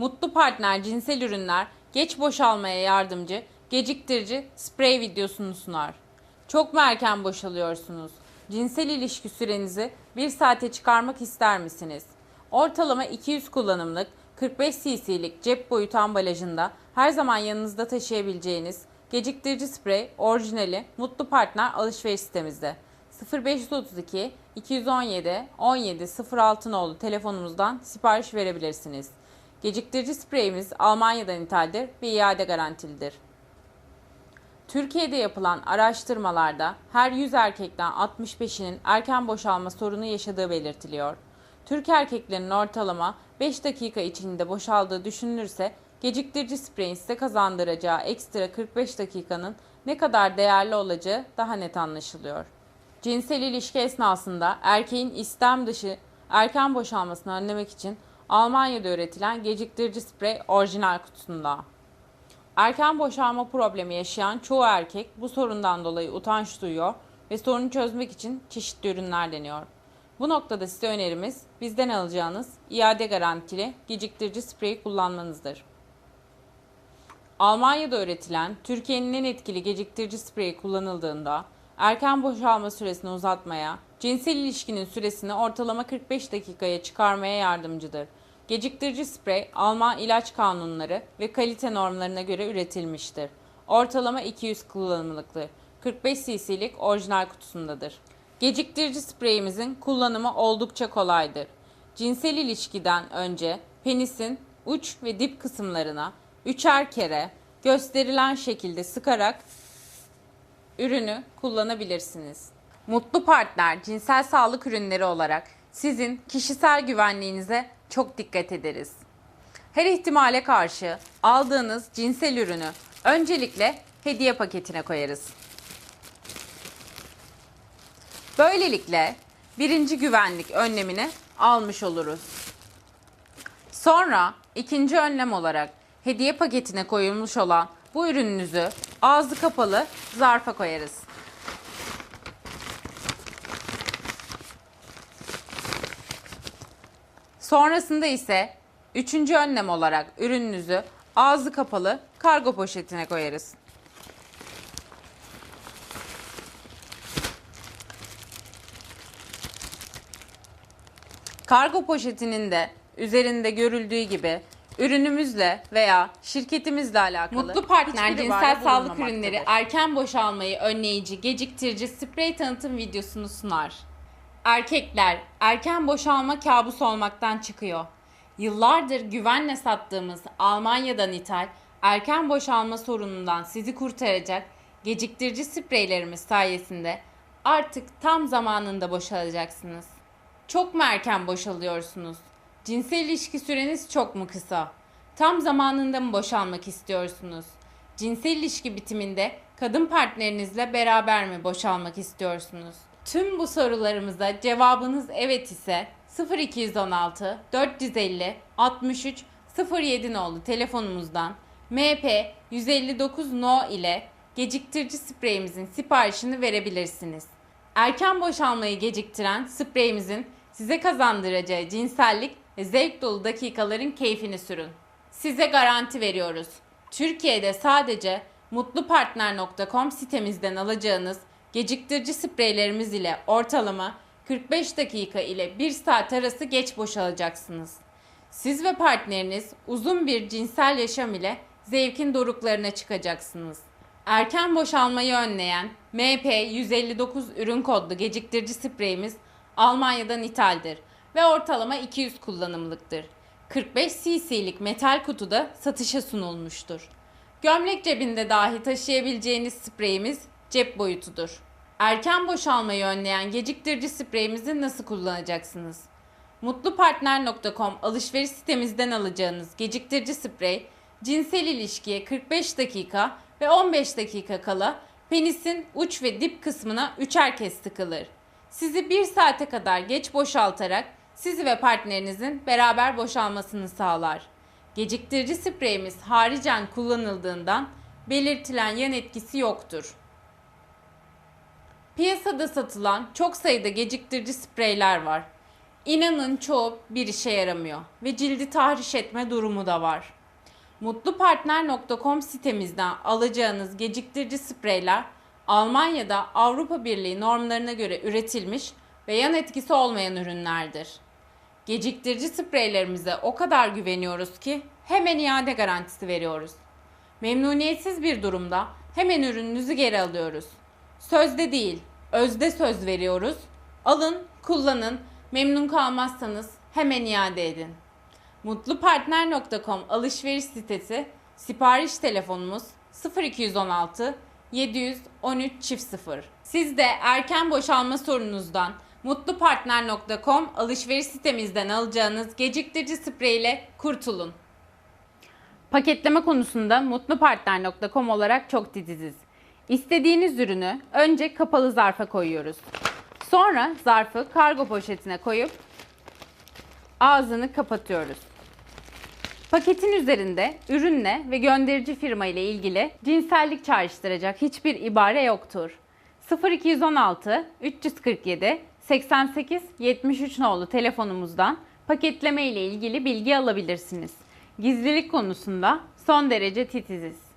Mutlu partner cinsel ürünler geç boşalmaya yardımcı, geciktirici sprey videosunu sunar. Çok mu erken boşalıyorsunuz? Cinsel ilişki sürenizi 1 saate çıkarmak ister misiniz? Ortalama 200 kullanımlık 45 cc'lik cep boyutu ambalajında her zaman yanınızda taşıyabileceğiniz geciktirici sprey orijinali Mutlu Partner alışveriş sitemizde. 0532 217 17 06 nolu telefonumuzdan sipariş verebilirsiniz. Geciktirici spreyimiz Almanya'dan ithaldir ve iade garantilidir. Türkiye'de yapılan araştırmalarda her 100 erkekten 65'inin erken boşalma sorunu yaşadığı belirtiliyor. Türk erkeklerinin ortalama 5 dakika içinde boşaldığı düşünülürse geciktirici spreyin size kazandıracağı ekstra 45 dakikanın ne kadar değerli olacağı daha net anlaşılıyor. Cinsel ilişki esnasında erkeğin istem dışı erken boşalmasını önlemek için Almanya'da üretilen geciktirici sprey orijinal kutusunda. Erken boşalma problemi yaşayan çoğu erkek bu sorundan dolayı utanç duyuyor ve sorunu çözmek için çeşitli ürünler deniyor. Bu noktada size önerimiz bizden alacağınız iade garantili geciktirici spreyi kullanmanızdır. Almanya'da üretilen Türkiye'nin en etkili geciktirici spreyi kullanıldığında erken boşalma süresini uzatmaya, cinsel ilişkinin süresini ortalama 45 dakikaya çıkarmaya yardımcıdır. Geciktirici sprey Alman ilaç kanunları ve kalite normlarına göre üretilmiştir. Ortalama 200 kullanımlıktır. 45 cc'lik orijinal kutusundadır. Geciktirici spreyimizin kullanımı oldukça kolaydır. Cinsel ilişkiden önce penisin uç ve dip kısımlarına üçer kere gösterilen şekilde sıkarak ürünü kullanabilirsiniz. Mutlu partner cinsel sağlık ürünleri olarak sizin kişisel güvenliğinize çok dikkat ederiz. Her ihtimale karşı aldığınız cinsel ürünü öncelikle hediye paketine koyarız. Böylelikle birinci güvenlik önlemini almış oluruz. Sonra ikinci önlem olarak hediye paketine koyulmuş olan bu ürününüzü ağzı kapalı zarfa koyarız. Sonrasında ise üçüncü önlem olarak ürününüzü ağzı kapalı kargo poşetine koyarız. Kargo poşetinin de üzerinde görüldüğü gibi ürünümüzle veya şirketimizle alakalı Mutlu Partner cinsel sağlık ürünleri erken boşalmayı önleyici, geciktirici sprey tanıtım videosunu sunar. Erkekler erken boşalma kabus olmaktan çıkıyor. Yıllardır güvenle sattığımız Almanya'dan ithal erken boşalma sorunundan sizi kurtaracak geciktirici spreylerimiz sayesinde artık tam zamanında boşalacaksınız. Çok mu erken boşalıyorsunuz? Cinsel ilişki süreniz çok mu kısa? Tam zamanında mı boşalmak istiyorsunuz? Cinsel ilişki bitiminde kadın partnerinizle beraber mi boşalmak istiyorsunuz? Tüm bu sorularımıza cevabınız evet ise 0216 450 63 07 nolu telefonumuzdan MP 159 No ile geciktirici spreyimizin siparişini verebilirsiniz. Erken boşalmayı geciktiren spreyimizin size kazandıracağı cinsellik ve zevk dolu dakikaların keyfini sürün. Size garanti veriyoruz. Türkiye'de sadece mutlupartner.com sitemizden alacağınız geciktirici spreylerimiz ile ortalama 45 dakika ile 1 saat arası geç boşalacaksınız. Siz ve partneriniz uzun bir cinsel yaşam ile zevkin doruklarına çıkacaksınız. Erken boşalmayı önleyen MP159 ürün kodlu geciktirici spreyimiz Almanya'dan ithaldir ve ortalama 200 kullanımlıktır. 45 cc'lik metal kutuda satışa sunulmuştur. Gömlek cebinde dahi taşıyabileceğiniz spreyimiz cep boyutudur. Erken boşalmayı önleyen geciktirici spreyimizi nasıl kullanacaksınız? Mutlupartner.com alışveriş sitemizden alacağınız geciktirici sprey, cinsel ilişkiye 45 dakika ve 15 dakika kala penisin uç ve dip kısmına üçer kez tıkılır. Sizi bir saate kadar geç boşaltarak sizi ve partnerinizin beraber boşalmasını sağlar. Geciktirici spreyimiz haricen kullanıldığından belirtilen yan etkisi yoktur. Piyasada satılan çok sayıda geciktirici spreyler var. İnanın çoğu bir işe yaramıyor ve cildi tahriş etme durumu da var. Mutlupartner.com sitemizden alacağınız geciktirici spreyler Almanya'da Avrupa Birliği normlarına göre üretilmiş ve yan etkisi olmayan ürünlerdir. Geciktirici spreylerimize o kadar güveniyoruz ki hemen iade garantisi veriyoruz. Memnuniyetsiz bir durumda hemen ürününüzü geri alıyoruz. Sözde değil, özde söz veriyoruz. Alın, kullanın, memnun kalmazsanız hemen iade edin. Mutlupartner.com alışveriş sitesi, sipariş telefonumuz 0216 713 çift 0. Siz de erken boşalma sorununuzdan mutlupartner.com alışveriş sitemizden alacağınız geciktirici sprey ile kurtulun. Paketleme konusunda mutlupartner.com olarak çok titiziz. İstediğiniz ürünü önce kapalı zarfa koyuyoruz. Sonra zarfı kargo poşetine koyup ağzını kapatıyoruz. Paketin üzerinde ürünle ve gönderici firma ile ilgili cinsellik çağrıştıracak hiçbir ibare yoktur. 0216 347 88 73 nolu telefonumuzdan paketleme ile ilgili bilgi alabilirsiniz. Gizlilik konusunda son derece titiziz.